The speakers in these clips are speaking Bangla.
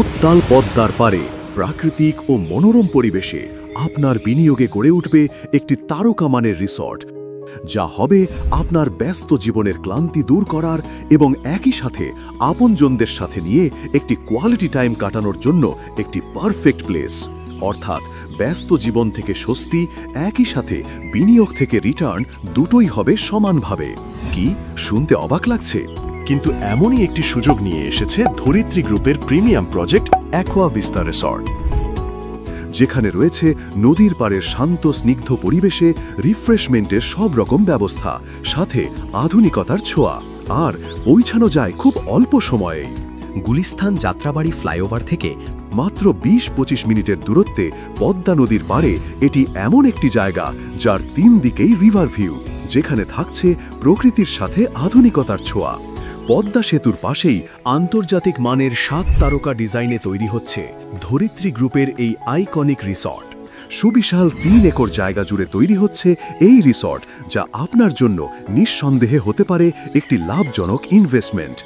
উত্তাল পদ্মার পারে প্রাকৃতিক ও মনোরম পরিবেশে আপনার বিনিয়োগে গড়ে উঠবে একটি তারকামানের রিসর্ট, যা হবে আপনার ব্যস্ত জীবনের ক্লান্তি দূর করার এবং একই সাথে আপনজনদের সাথে নিয়ে একটি কোয়ালিটি টাইম কাটানোর জন্য একটি পারফেক্ট প্লেস অর্থাৎ ব্যস্ত জীবন থেকে স্বস্তি, একই সাথে বিনিয়োগ থেকে রিটার্ন দুটোই হবে সমানভাবে। কি? শুনতে অবাক লাগছে? কিন্তু এমনই একটি সুযোগ নিয়ে এসেছে ধরিত্রী গ্রুপের premium project Aqua Vista resort. যেখানে রয়েছে নদীর পাড়ের শান্ত, স্নিগ্ধ পরিবেশে রিফ্রেশমেন্টের সব রকম ব্যবস্থা, সাথে আধুনিকতার ছোঁয়া, আর পৌঁছানো যায় খুব অল্প সময়েই। গুলিস্থান যাত্রাবাড়ি ফ্লাইওভার থেকে মাত্র বিশ পঁচিশ মিনিটের দূরত্বে পদ্মা নদীর পাড়ে এটি এমন একটি জায়গা যার তিন দিকেই রিভার ভিউ, যেখানে থাকছে প্রকৃতির সাথে আধুনিকতার ছোঁয়া। পদ্মা সেতুর পাশেই আন্তর্জাতিক মানের সাত তারকা ডিজাইনে তৈরি হচ্ছে ধরিত্রী গ্রুপের এই আইকনিক রিসর্ট। সুবিশাল তিন একর জায়গা জুড়ে তৈরি হচ্ছে এই রিসর্ট, যা আপনার জন্য নিঃসন্দেহে হতে পারে একটি লাভজনক ইনভেস্টমেন্ট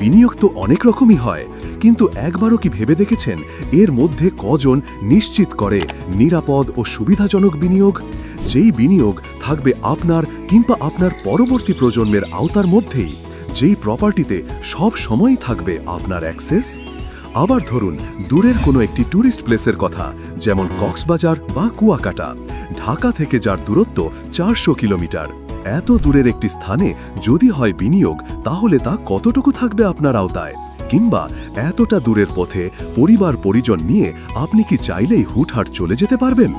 বিনিয়োগ তো অনেক রকমই হয়, কিন্তু একবারও কি ভেবে দেখেছেন এর মধ্যে কজন নিশ্চিত করে নিরাপদ ও সুবিধাজনক বিনিয়োগ? যেই বিনিয়োগ থাকবে আপনার কিংবা আপনার পরবর্তী প্রজন্মের আওতার মধ্যেই, যেই প্রপার্টিতে সব সময়ই থাকবে আপনার অ্যাক্সেস? আবার ধরুন, দূরের কোনো একটি ট্যুরিস্ট প্লেসের কথা, যেমন কক্সবাজার বা কুয়াকাটা, ঢাকা থেকে যার দূরত্ব চারশো কিলোমিটার। এত দূরের একটি স্থানে যদি হয় বিনিয়োগ, তাহলে তা কতটুকু থাকবে আপনার আওতায়? কিংবা এতটা দূরের পথে পরিবার পরিজন নিয়ে আপনি কি চাইলেই হুটহাট চলে যেতে পারবেন?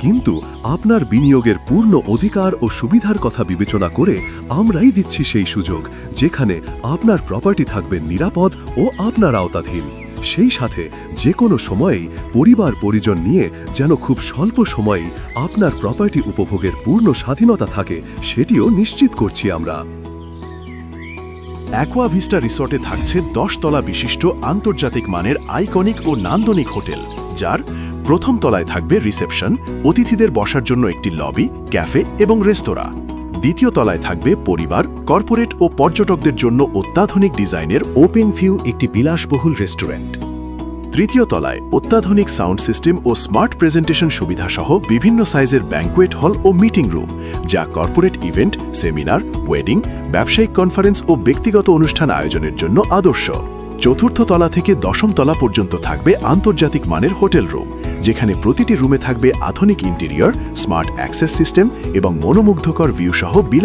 কিন্তু আপনার বিনিয়োগের পূর্ণ অধিকার ও সুবিধার কথা বিবেচনা করে আমরাই দিচ্ছি সেই সুযোগ, যেখানে আপনার প্রপার্টি থাকবে নিরাপদ ও আপনার আওতাধীন। সেই সাথে যে কোনো সময়েই পরিবার পরিজন নিয়ে যেন খুব স্বল্প সময়েই আপনার প্রপার্টি উপভোগের পূর্ণ স্বাধীনতা থাকে, সেটিও নিশ্চিত করছি আমরা। অ্যাকোয়া ভিস্টা রিসর্টে থাকছে তলা বিশিষ্ট আন্তর্জাতিক মানের আইকনিক ও নান্দনিক হোটেল, যার প্রথম তলায় থাকবে রিসেপশন অতিথিদের বসার জন্য একটি লবি ক্যাফে এবং রেস্তোরাঁ। দ্বিতীয় তলায় থাকবে পরিবার, কর্পোরেট ও পর্যটকদের জন্য অত্যাধুনিক ডিজাইনের ওপেন ভিউ একটি বিলাসবহুল রেস্টুরেন্ট। তৃতীয় তলায় অত্যাধুনিক সাউন্ড সিস্টেম ও স্মার্ট প্রেজেন্টেশন সুবিধাসহ বিভিন্ন সাইজের ব্যাঙ্কুয়েট হল ও মিটিং রুম, যা কর্পোরেট ইভেন্ট, সেমিনার, ওয়েডিং, ব্যবসায়িক কনফারেন্স ও ব্যক্তিগত অনুষ্ঠান আয়োজনের জন্য আদর্শ। চতুর্থ তলা থেকে দশম তলা পর্যন্ত থাকবে আন্তর্জাতিক মানের হোটেল রুম। যেখানে প্রতিটি রুমে থাকবে আধুনিক ইন্টেরিয়র স্মার্ট অ্যাক্সেস সিস্টেম এবং মনোমুগ্ধকর ভিউ সহ বিলাস